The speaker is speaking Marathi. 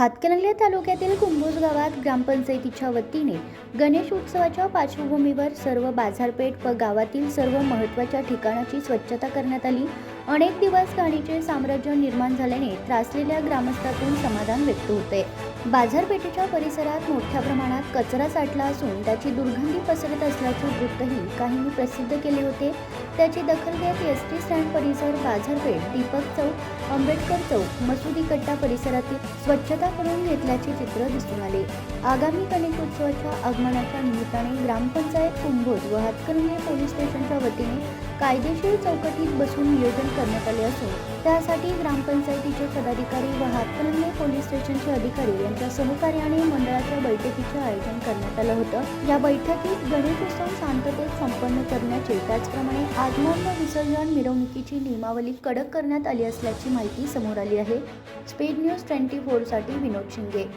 हातकणंगले तालुक्यातील कुंभूज गावात ग्रामपंचायतीच्या वतीने गणेश उत्सवाच्या पार्श्वभूमीवर सर्व बाजारपेठ व गावातील सर्व महत्त्वाच्या ठिकाणाची स्वच्छता करण्यात आली. अनेक दिवस घाणीचे साम्राज्य निर्माण झाल्याने त्रासलेल्या ग्रामस्थातून समाधान व्यक्त होते. बाजारपेठेच्या परिसरात मोठ्या प्रमाणात कचरा साठला असून त्याची दुर्गंधी पसरत असल्याचे वृत्तही काहींनी प्रसिद्ध केले होते. त्याची दखल घेत एस टी स्टँड परिसर बाजारपेठ दीपक चौक आंबेडकर चौक मसुदी कट्टा परिसरातील स्वच्छता करून घेतल्याचे चित्र दिसून आले. आगामी गणेशोत्सवाच्या आगमनाच्या निमित्ताने ग्रामपंचायत कुंभोज व हातकणंगले पोलीस स्टेशनच्या वतीने कायदेशीर चौकटीत बसून नियोजन करण्यात आले असून त्यासाठी ग्रामपंचायतीचे पदाधिकारी व हातकणंगले पोलीस स्टेशनचे अधिकारी यांच्या सहकार्याने मंडळाच्या बैठकीचे आयोजन करण्यात आलं होतं. या बैठकीत गणेशोत्सव शांततेत संपन्न करण्याचे त्याचप्रमाणे आगमन विसर्जन मिरवणुकीची नियमावली कडक करण्यात आली असल्याची माहिती समोर आली आहे. स्पीड न्यूज ट्वेंटी फोरसाठी विनोद शिंगे.